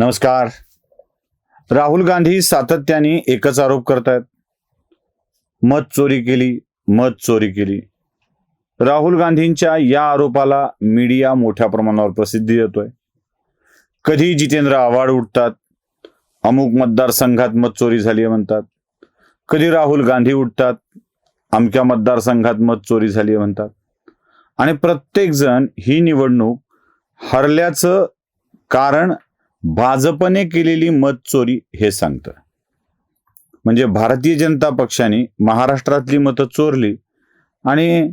नमस्कार. राहुल गांधी सातत्याने एकच आरोप करतायत. मत चोरी केली मत चोरी केली. राहुल गांधींच्या या आरोपाला मीडिया मोठ्या प्रमाणावर प्रसिद्धी देतोय. कधी जितेंद्र आव्हाड उठतात? अमुक मतदारसंघात मत चोरी झाली आहे म्हणतात. कधी राहुल गांधी उठतात? अमक्या मतदारसंघात मत चोरी झाली आहे म्हणतात. आणि प्रत्येकजण ही निवडणूक हरल्याचं कारण भाजपने केलेली मत चोरी हे सांगतं. म्हणजे भारतीय जनता पक्षाने महाराष्ट्रातली मतं चोरली आणि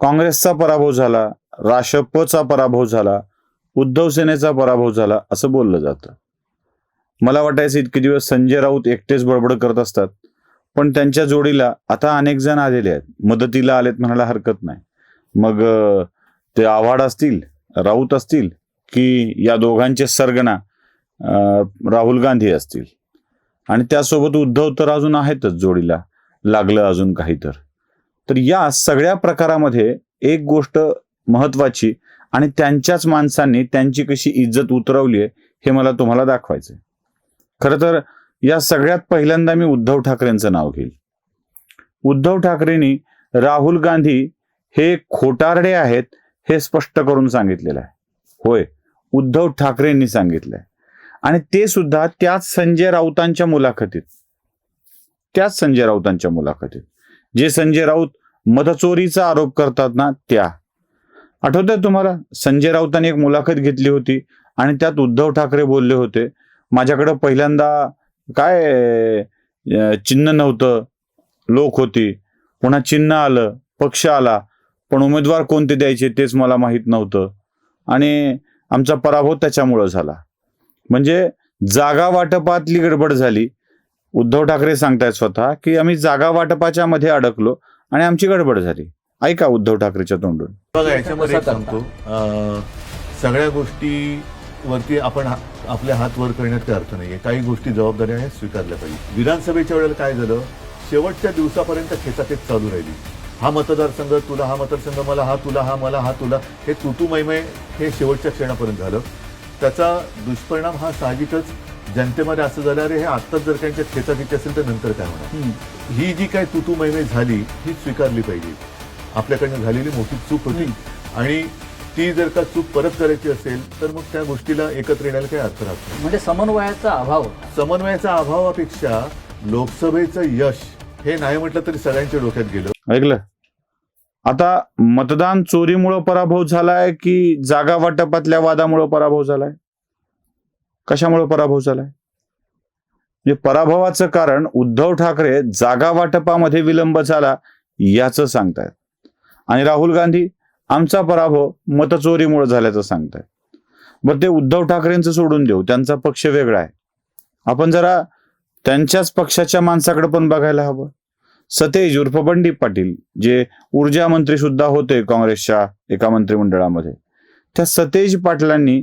काँग्रेसचा पराभव झाला राष्ट्रपचा पराभव झाला उद्धव सेनेचा पराभव झाला असं बोललं जातं. मला वाटायचं इतके दिवस संजय राऊत एकटेच बडबड करत असतात पण त्यांच्या जोडीला आता अनेक जण आलेले आहेत. मदतीला आलेत म्हणायला हरकत नाही. मग ते आव्हाड असतील राऊत असतील की या दोघांचे सरगना राहुल गांधी असतील. आणि त्यासोबत उद्धव तर अजून आहेतच जोडीला. लागलं अजून काही तर तर या सगळ्या प्रकारामध्ये एक गोष्ट महत्वाची आणि त्यांच्याच माणसांनी त्यांची कशी इज्जत उतरवली आहे हे मला तुम्हाला दाखवायचंय. खरं तर या सगळ्यात पहिल्यांदा मी उद्धव ठाकरेंचं नाव घेईल. उद्धव ठाकरेंनी राहुल गांधी हे खोटारडे आहेत हे स्पष्ट करून सांगितलेलं आहे. होय उद्धव ठाकरेंनी सांगितलंय. आणि ते सुद्धा त्याच संजय राऊतांच्या मुलाखतीत. त्याच संजय राऊतांच्या मुलाखतीत. जे संजय राऊत मतचोरीचा आरोप करतात ना त्या. आठवतंय तुम्हाला? संजय राऊतांनी एक मुलाखत घेतली होती आणि त्यात उद्धव ठाकरे बोलले होते माझ्याकडं पहिल्यांदा काय चिन्ह नव्हतं. लोक होती. पुन्हा चिन्ह आलं पक्ष आला. पण उमेदवार कोणते द्यायचे तेच मला माहीत नव्हतं. आणि आमचा पराभव त्याच्यामुळं झाला. म्हणजे जागा वाटपातली गडबड झाली. उद्धव ठाकरे सांगतायत स्वतः की आम्ही जागा वाटपाच्या मध्ये अडकलो आणि आमची गडबड झाली. ऐका उद्धव ठाकरेच्या तोंडून. बघा याच्यामध्ये एक सांगतो. सगळ्या गोष्टीवरती आपण आपले हात वर करण्यात काही अर्थ नाहीये. काही गोष्टी जबाबदारीने स्वीकारल्या पाहिजे विधानसभेच्या वेळेला काय झालं? शेवटच्या दिवसापर्यंत खेचाखेच चालू राहिली. हा मतदारसंघ तुला हा मतदारसंघ मला हा तुला हा मला हा तुला हे तुतू मैमय हे शेवटच्या क्षणापर्यंत झालं. त्याचा दुष्परिणाम हा साहजिकच जनतेमध्ये असं झालं अरे हे आत्ताच जर काही खेचाखेची असेल तर नंतर काय होणार? ही जी काय तुतू मैमे झाली ही स्वीकारली पाहिजे. आपल्याकडनं झालेली मोठी चूक होती. आणि ती जर का चूक परत करायची असेल तर मग त्या गोष्टीला एकत्र येण्याला काही अर्थ राहत म्हणजे समन्वयाचा अभाव होता. समन्वयाच्या अभावापेक्षा लोकसभेचं यश हे नाही म्हटलं तरी सगळ्यांच्या डोक्यात गेलं. ऐकलं? आता मतदान चोरीमुळं पराभव झालाय की जागा वाटपातल्या वादामुळं पराभव झालाय? कशामुळं पराभव झालाय? म्हणजे पराभवाचं कारण उद्धव ठाकरे जागा वाटपामध्ये विलंब झाला याचं सांगतायत. आणि राहुल गांधी आमचा पराभव मतचोरीमुळे झाल्याचं सांगतायत. बरं ते उद्धव ठाकरेंचं सोडून देऊ त्यांचा पक्ष वेगळा आहे. आपण जरा त्यांच्याच पक्षाच्या माणसाकडे पण बघायला हवं. सतेज उर्फ बंडी पाटील जे ऊर्जा मंत्री सुद्धा होते काँग्रेसच्या एका मंत्रिमंडळामध्ये. त्या सतेज पाटलांनी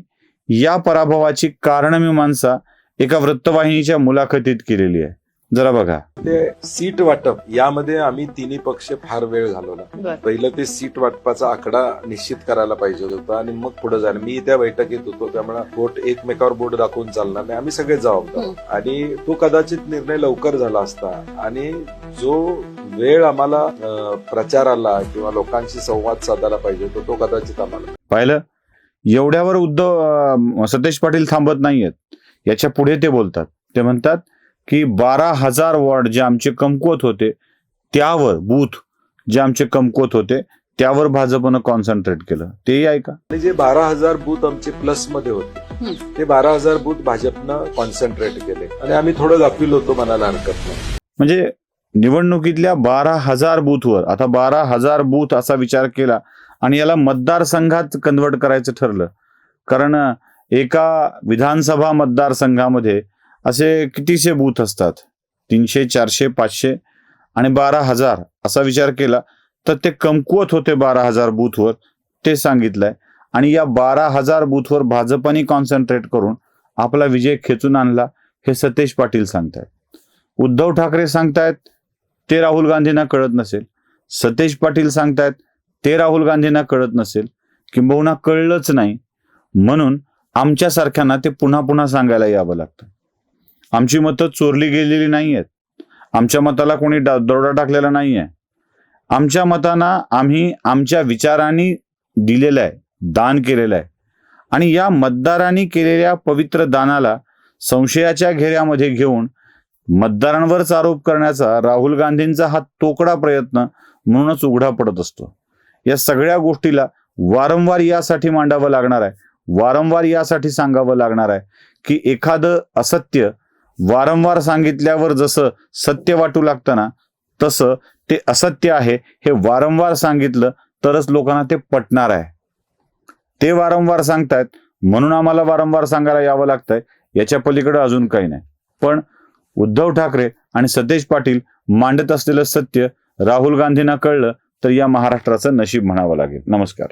या पराभवाची कारणमीमांसा एका वृत्तवाहिनीच्या मुलाखतीत केलेली आहे. जरा बघा. ते सीट वाटप यामध्ये आम्ही तिन्ही पक्ष फार वेळ घालवला. पहिलं ते सीट वाटपाचा आकडा निश्चित करायला पाहिजे होता आणि मग पुढे झालं मी त्या बैठकीत होतो त्यामुळे बोट एकमेकावर बोट दाखवून चालणार नाही. आम्ही सगळे जबाबदार. आणि तो कदाचित निर्णय लवकर झाला असता. आणि जो वेळ आम्हाला प्रचाराला किंवा लोकांशी संवाद साधायला पाहिजे होता तो कदाचित आम्हाला पाहिलं? एवढ्यावर उद्धव सतेज पाटील थांबत नाहीयेत. याच्यापुढे ते बोलतात. ते म्हणतात की बारा हजार वॉर्ड जे आमचे कमकुवत होते त्यावर बूथ जे आमचे कमकुवत होते त्यावर भाजपनं कॉन्सन्ट्रेट केलं. तेही ऐका. आणि जे बारा हजार बूथ आमचे प्लसमध्ये होते. ते बारा हजार बूथ भाजपनं कॉन्सन्ट्रेट केले. आणि आम्ही थोडं गाफील होतो म्हणायला हरकत नाही. म्हणजे निवडणुकीतल्या बारा हजार बूथवर आता बारा हजार बूथ असा विचार केला आणि याला मतदारसंघात कन्वर्ट करायचं ठरलं. कारण एका विधानसभा मतदारसंघामध्ये असे कितीशे बूथ असतात? तीनशे चारशे पाचशे आणि बारा हजार असा विचार केला तर ते कमकुवत होते बारा हजार बूथवर ते सांगितलंय. आणि या बारा हजार बूथवर भाजपने कॉन्सन्ट्रेट करून आपला विजय खेचून आणला हे सतेज पाटील सांगतायत. उद्धव ठाकरे सांगतायत ते राहुल गांधींना कळत नसेल. सतेज पाटील सांगतायत ते राहुल गांधींना कळत नसेल. किंबहुना कळलंच नाही. म्हणून आमच्यासारख्यांना ते पुन्हा पुन्हा सांगायला यावं लागतं. आमची मतं चोरली गेलेली नाही आहेत आमच्या मताला कोणी दरोडा टाकलेला नाही आहे आमच्या मतांना आम्ही आमच्या विचारांनी दिलेलं आहे दान केलेलं आहे. आणि या मतदारांनी केलेल्या पवित्र दानाला संशयाच्या घेऱ्यामध्ये घेऊन मतदारांवरच आरोप करण्याचा राहुल गांधींचा हा तोकडा प्रयत्न म्हणूनच उघडा पडत असतो. या सगळ्या गोष्टीला वारंवार यासाठी मांडावं लागणार आहे. वारंवार यासाठी सांगावं लागणार आहे की एखादं असत्य वारंवार सांगितल्यावर जसं सत्य वाटू लागतं ना तसं ते असत्य आहे. हे वारंवार सांगितलं तरच लोकांना ते पटणार आहे. ते वारंवार सांगतायत म्हणून आम्हाला वारंवार सांगायला यावं लागतंय. याच्या पलीकडे अजून काही नाही. पण उद्धव ठाकरे आणि सतेज पाटील मांडत असलेलं सत्य राहुल गांधींना कळलं तर या महाराष्ट्राचं नशीब म्हणावं लागेल. नमस्कार.